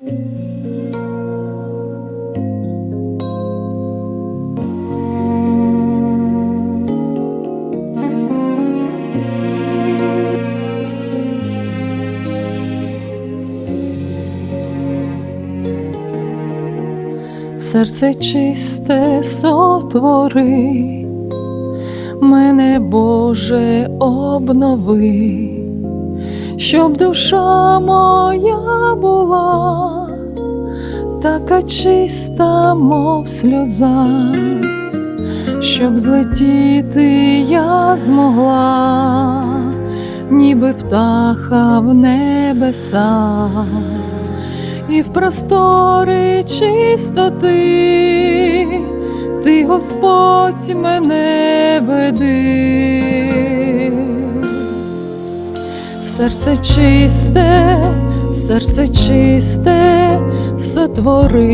Серце чисте сотвори, мене Боже обнови щоб душа моя була така чиста, мов сльоза, щоб злетіти я змогла, ніби птаха в небеса. І в простори чистоти, ти, Господь, мене веди, серце чисте, серце чисте, сотвори.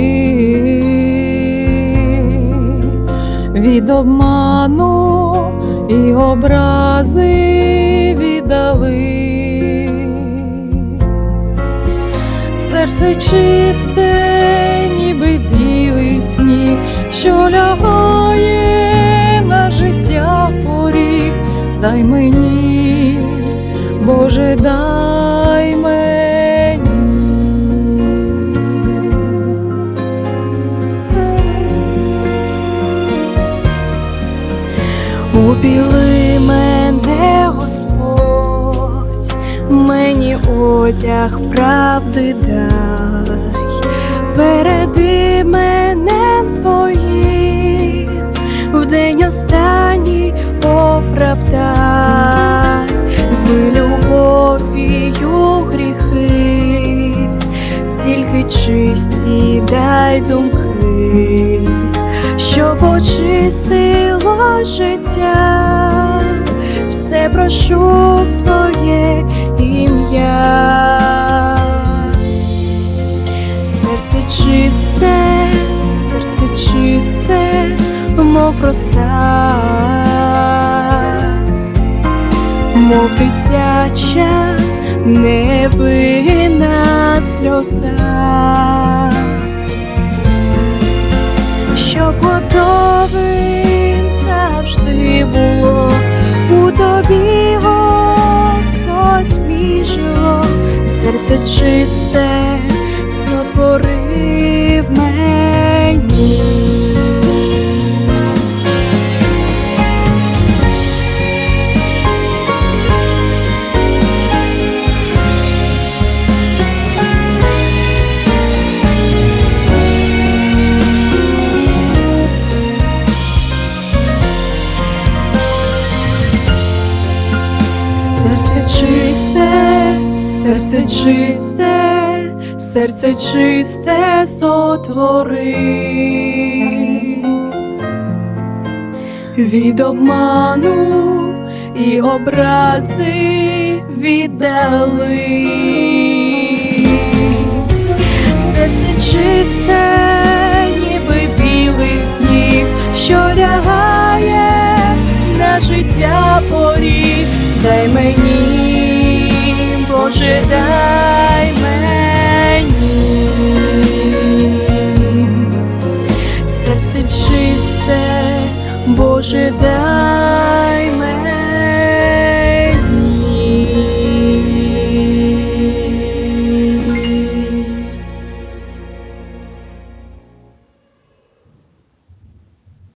Від обману і образи віддали. Серце чисте, ніби білий сніг, що лягає на життя поріг, дай мені, Боже, дай мені. Убіли мене, Господь, мені одяг правди дай, переди мене твоїм, в день останній оправдай, любов'ю гріхи, тільки чисті дай думки що почистило життя, все прошу в твоє ім'я, серце чисте, серце чисте, мов роса, мов дитяча невинна сльоза. Що готовим завжди було у тобі, Господь мій жило, серце чисте Серце чисте, серце чисте, серце чисте сотвори від обману і образи віддали. Серце чисте, ніби білий сніг, що лягає на життя поріг, дай мені. чисте, Боже дай.